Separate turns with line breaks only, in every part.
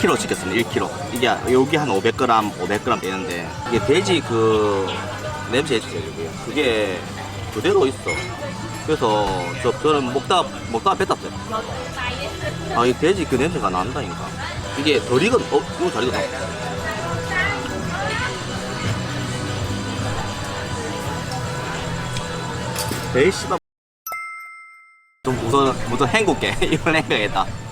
이거를 1kg 시켰습니다. 1kg. 이게 여기 한 500g, 500g 되는데 이게 돼지 그 냄새 여기. 그게 그대로 있어. 그래서 저, 저는 먹다 먹다가 뱉었어요. 아, 이 돼지 그 냄새가 난다니까. 이게 덜 익은, 어, 이거 잘 익었다. 에이, 씨발. 좀 우선, 우선 헹굴게. 이걸 헹궈야겠다.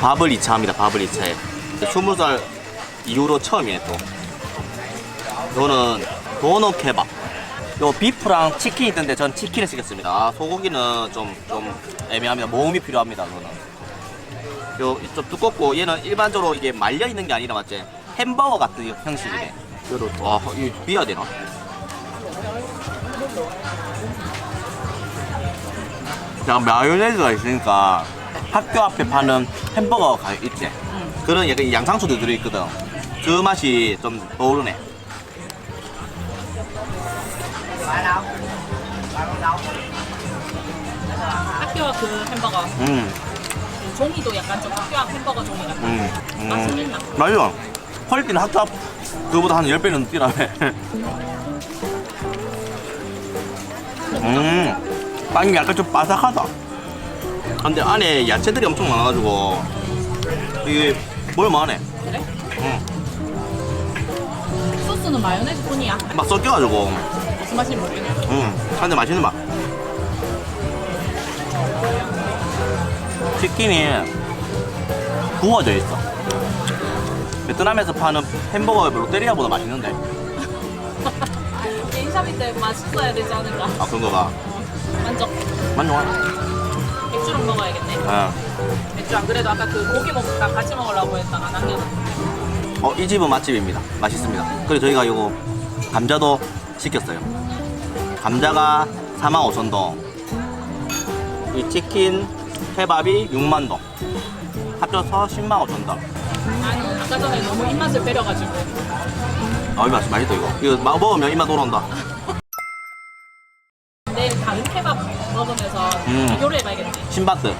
밥을 2차 합니다. 밥을 2차에. 20살 이후로 처음이네, 또. 이거는 도넛 케밥. 요 비프랑 치킨이 있던데 전 치킨을 시켰습니다. 아, 소고기는 좀, 좀 애매합니다. 모음이 필요합니다, 이거는. 요, 좀 두껍고, 얘는 일반적으로 이게 말려있는 게 아니라 맞지? 햄버거 같은 형식이네. 요로, 와, 이거 비야 되나? 자, 마요네즈가 있으니까 학교 앞에 파는 햄버거가 있지? 그런 약간 양상추도 들어있거든. 그 맛이 좀 떠오르네.
학교 앞그 햄버거
음,
그 종이도 약간 좀 학교 앞 햄버거 종이 같아
음, 음.
맛은 있나?
맞아. 퀄리티는 학교 앞 그거보다 한 10배는 뛰라며. 음, 빵이 약간 좀 바삭하다. 근데 안에 야채들이 엄청 많아가지고 이게 뭘만해.
그래?
음,
소스는 마요네즈 뿐이야
막 섞여가지고
무슨 맛인지 모르겠네
음, 근데 맛있는 맛. 치킨이 구워져 있어. 베트남에서 파는 햄버거 롯데리아보다 맛있는데.
인샤비 때 맛있어야 되지 않을까
아, 그런 거가.
만족
만족하네.
맥주랑 먹어야겠네
예.
맥주 안 그래도 아까 그 고기 먹다가 같이 먹으려고 했다가 남겨놨는데
어, 이 집은 맛집입니다. 맛있습니다. 그리고 저희가 요거 감자도 시켰어요. 감자가 45,000동. 이 치킨 케밥이 6만 동. 합쳐서 10만 5천 동.
아니 아까 전에 너무 입맛을 배려가지고
아, 이 맛, 맛있다, 이거. 이거 막 먹으면 입맛 돌아온다.
내일 다른 케밥 먹으면서
음.
비교를 해봐야겠네
신바트.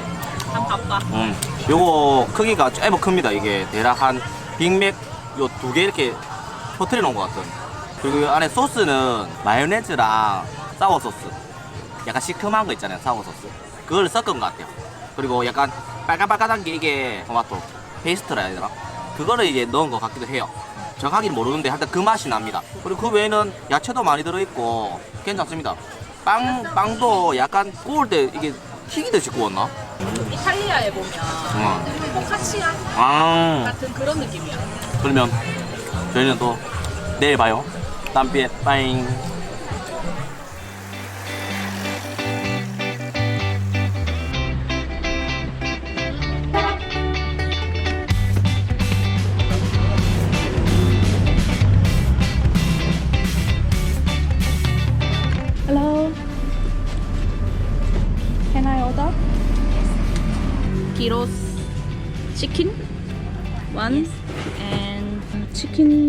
한 바빠
음. 요거 크기가 좀 큽니다. 이게 대략 한 빅맥 요 두 개 이렇게 터트려 놓은 것 같은. 그리고 이 안에 소스는 마요네즈랑 사워 소스. 약간 시큼한 거 있잖아요. 사워 소스. 그걸 섞은 것 같아요. 그리고 약간 빨간빨간한 게 이게 토마토 페이스트라 해야 되나? 그거를 이제 넣은 것 같기도 해요. 정확히는 모르는데 하여튼 그 맛이 납니다. 그리고 그 외에는 야채도 많이 들어있고 괜찮습니다. 빵, 빵도 약간 구울 때 이게 튀기듯이 구웠나?
이탈리아에 보면
응.
포카치아
아,
같은 그런 느낌이야
그러면 저희는 또 내일 봐요. 땀비에 빠잉.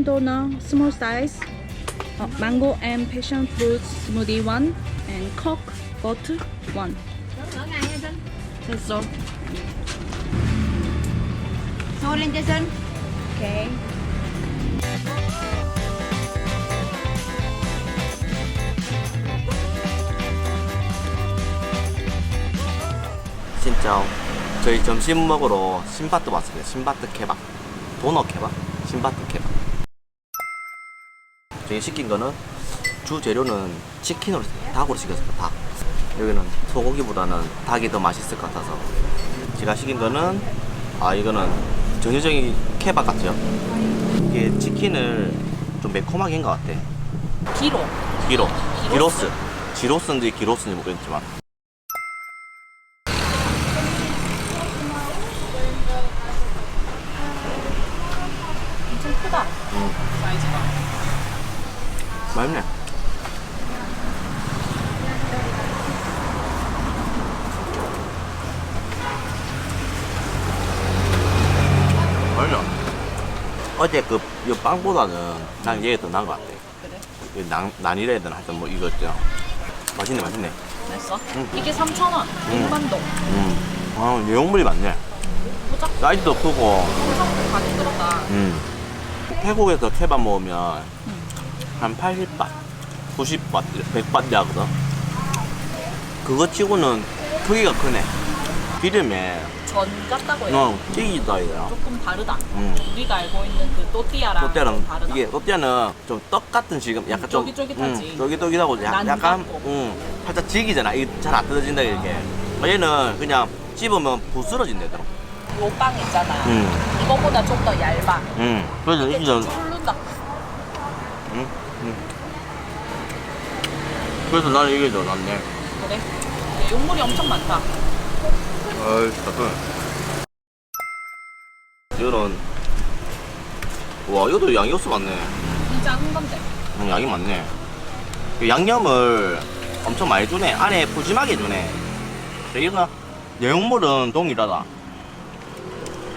Chicken donut small size. Uh, mango and passion fruit smoothie one and coke bottle one. 됐어.
orientation
Okay.
진짜 저희 점심 먹으러 신바트 왔습니다. 신바트 케밥. 도넛 케밥? 신바트 케밥. 저희 시킨 거는 주 재료는 치킨으로 닭으로 시켰어요. 닭. 여기는 소고기보다는 닭이 더 맛있을 것 같아서 제가 시킨 거는 아 이거는 전형적인 케밥 같죠. 이게 치킨을 좀 매콤하게 한 것 같아.
기로.
기로, 기로스, 지로스인지 기로스인지 모르겠지만
엄청 크다. 사이즈가.
맛있네. 맛있어. 어제 그, 이 빵보다는 난 얘가 더 나은 것 같아.
그래?
이 난, 난이래든 하여튼 뭐 이거 있죠. 맛있네, 맛있네.
됐어?
응.
이게 3,000원.
응.
6만 동.
음. 아, 내용물이 많네. 사이즈도 크고.
많이 들었다.
음. 태국에서 케밥 먹으면 한 80밭, 90밭, 100밭 야거든. 그거 치고는 크기가 크네. 기름에
전 같다고 해요.
어, 찌기다 이거야.
조금 다르다.
음.
우리가 알고 있는 그 또띠아랑
또띠아랑
좀 다르다.
이게 또띠아는 좀 떡 같은 지금 약간 좀
쫄깃쫄깃하지.
음, 쫄깃쫄깃하고 약,
난
약간
같고.
음, 살짝 지기잖아. 이게 잘 안 뜯어진다 이렇게. 어, 얘는 그냥 씹으면 부스러진대더라.
요빵 있잖아.
음,
이거보다 좀 더 얇아.
음. 그래서 이게 좀,
쫄른다.
음, 음. 그래서 나는 이게 더 낫네.
그래? 내용물이 엄청 많다.
어이, 잠깐. 이거는 와, 이것도 양이 없어 많네.
이 작은 건데.
음, 양이 많네. 이 양념을 엄청 많이 주네. 안에 푸짐하게 주네. 근데 이거 내용물은 동일하다.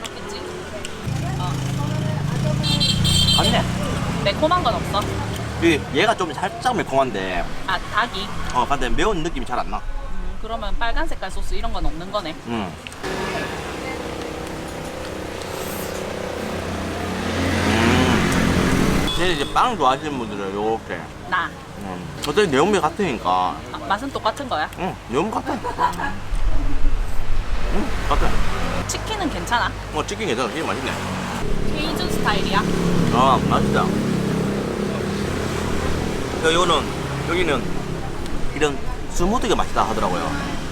그렇겠지? 어.
맞네.
매콤한 건 없어.
이 얘가 좀 살짝 매콤한데,
아, 닭이.
어, 근데 매운 느낌이 잘 안 나.
음, 그러면 빨간 색깔 소스 이런 건 없는 거네.
음. 음. 얘 이제 빵 좋아하시는 분들은 요렇게.
나.
음. 어차피 내용물 같으니까.
아, 맛은 똑같은 거야.
응, 내용물 같아. 응, 같아.
치킨은 괜찮아.
어, 치킨 괜찮아. 치킨 맛있네.
케이준 스타일이야.
아, 맛있다. 여기는, 여기는 이런 스무디가 맛있다 하더라고요.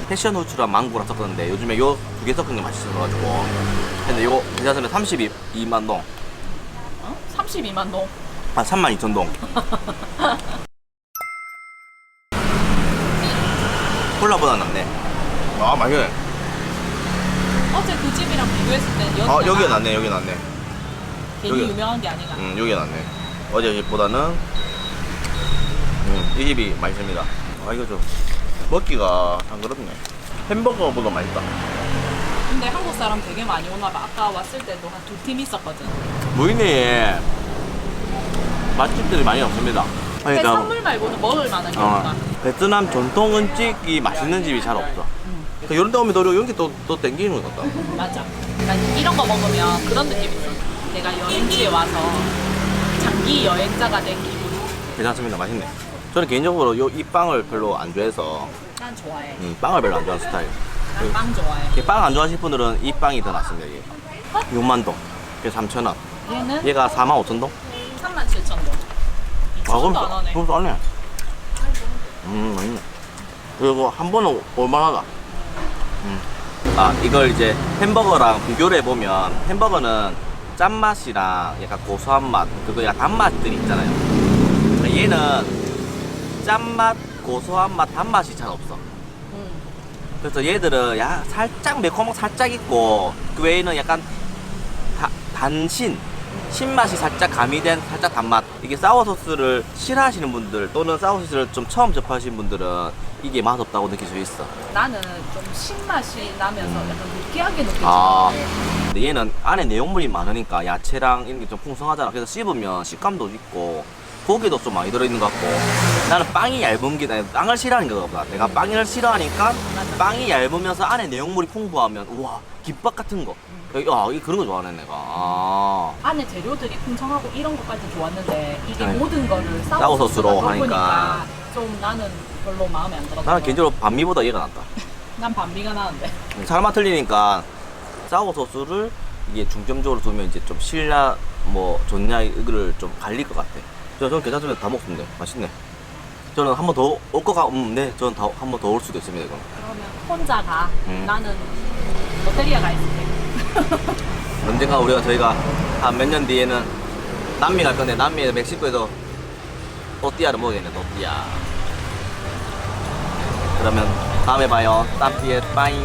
패션 후추랑 망고랑 섞었는데 요즘에 요 두 개 섞은 게 맛있어가지고. 근데 이거 괜찮으면 32만 동,
어? 32만 동.
한 3만 2천 동. 콜라보다 낫네. 아, 맛있네.
어제 그 집이랑 비교했을 때 여기가
아, 여기가 낫네, 여기가 낫네.
괜히
여기.
유명한 게 아니라.
음, 여기가 낫네. 어제 집보다는 음, 이 집이 맛있습니다. 아, 이거 좀 먹기가 안 그렇네. 햄버거보다 맛있다.
근데 한국 사람 되게 많이 오나 봐. 아까 왔을 때도 한 두 팀 있었거든.
무인회에 맛집들이 많이 없습니다.
근데
그러니까
선물 말고는 먹을 만한 게
어,
없다.
베트남 전통 음식이 맛있는 집이 잘 없어. 그러니까 이런 데 오면 또 여기 또, 또 땡기는 것 같다.
맞아. 난 이런 거 먹으면 그런 느낌 있어. 내가 여행지에 와서 장기 여행자가 된 기분.
괜찮습니다. 맛있네. 저는 개인적으로 요, 이 빵을 별로 안 좋아해서
난 좋아해.
음, 빵을 별로 안 좋아하는 스타일.
난 빵 좋아해.
빵 안 좋아하시는 분들은 이 빵이 더 낫습니다. 이게. 6만 동. 그게 3천 원.
얘는
얘가 4만 5천 동?
3만 7천 동.
아, 그럼,
2천도 안 하네.
그럼 싸네. 음, 맛있네. 그리고 한 번은 올만하다. 음. 아, 이걸 이제 햄버거랑 비교를 해보면 햄버거는 짠맛이랑 약간 고소한 맛, 그거 약간 단맛들이 있잖아요. 얘는 짠맛, 고소한 맛, 단맛이 잘 없어.
음.
그래서 얘들은 야 살짝 매콤한 거 살짝 있고 그 외에는 약간 다, 단신 신맛이 살짝 가미된 살짝 단맛 이게 사워 소스를 싫어하시는 분들 또는 사워 소스를 좀 처음 접하신 분들은 이게 맛없다고 느낄 수 있어
나는 좀 신맛이 나면서 약간 느끼하게 느껴지거든.
아 근데 얘는 안에 내용물이 많으니까 야채랑 이런 게 좀 풍성하잖아 그래서 씹으면 식감도 있고 고기도 좀 많이 들어있는 것 같고 나는 빵이 얇은 게 나는 빵을 싫어하는 거보다 내가 빵을 싫어하니까 빵이 얇으면서 안에 내용물이 풍부하면 우와 김밥 같은 거 야, 이 그런 거 좋아하네 내가 아.
안에 재료들이 풍성하고 이런 것까지 좋았는데 이게
네.
모든 거를
사워
사워
소스로
소스로 하니까. 좀 나는 별로 마음에 안 들었어.
나는 개인적으로 반미보다 얘가 낫다
난 반비가 나는데.
사람마다 틀리니까 사워 소스를 이게 중점적으로 두면 이제 좀 신라 뭐 좋냐 이거를 좀 갈릴 것 같아. 저 저는 괜찮으면 다 먹습니다. 맛있네. 저는 한 번 더 올 것 같, 음, 네, 저는 한번 더 올 수도 있습니다, 이건.
그러면 혼자 가.
음.
나는 롯데리아 가 있을게.
언젠가 우리가 저희가 한 몇 년 뒤에는 남미 갈 건데, 남미에서 멕시코에서 또띠아를 먹어야겠네, 또띠아. 그러면 다음에 봐요. 땀띠에 빠잉.